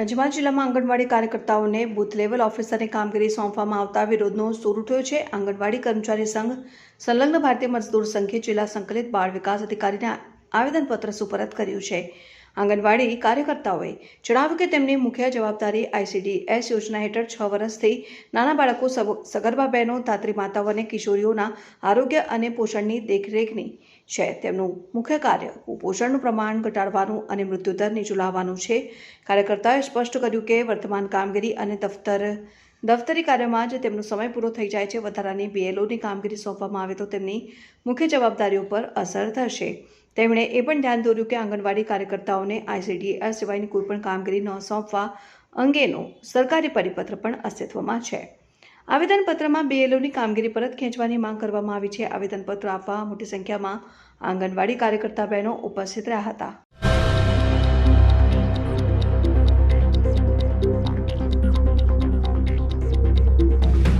પંચમહાલ જિલ્લામાં આંગણવાડી કાર્યકર્તાઓને booth level ઓફિસરની કામગીરી સોંપવામાં આવતા વિરોધનો સૂર ઉઠ્યો છે. આંગણવાડી કર્મચારી સંઘ, સંલગ્ન ભારતીય મજદૂર સંઘે જિલ્લા સંકલિત બાળ વિકાસ અધિકારીને આવેદનપત્ર સુપરત કર્યું છે. આંગણવાડી કાર્યકર્તાઓએ જણાવ્યું કે તેમની મુખ્ય જવાબદારી આઈસીડીએસ યોજના હેઠળ છ વર્ષથી નાના બાળકો સગ- સગર્ભા બહેનો, ધાત્રી માતાઓ અને કિશોરીઓના આરોગ્ય અને પોષણની દેખરેખની છે. તેમનું મુખ્ય કાર્ય કુપોષણનું પ્રમાણ ઘટાડવાનું અને મૃત્યુદર નીચું લાવવાનું છે. કાર્યકર્તાએ સ્પષ્ટ કર્યું કે વર્તમાન કામગીરી અને દફતર, દફતરી કાર્યમાં જ તેમનો સમય પૂરો થઈ જાય છે. વધારાની બીએલઓની કામગીરી સોંપવામાં આવે તો તેમની મુખ્ય જવાબદારીઓ પર અસર થશે. તેમણે એ પણ ધ્યાન દોર્યું કે આંગણવાડી કાર્યકર્તાઓને આઈસીડીએસ સિવાયની કોઈપણ કામગીરી ન સોંપવા અંગેનો સરકારી પરિપત્ર પણ અસ્તિત્વમાં છે. આવેદનપત્રમાં બીએલઓની કામગીરી પરત ખેંચવાની માંગ કરવામાં આવી છે. આવેદનપત્ર આપવા મોટી સંખ્યામાં આંગણવાડી કાર્યકર્તા બહેનો ઉપસ્થિત રહ્યા હતા.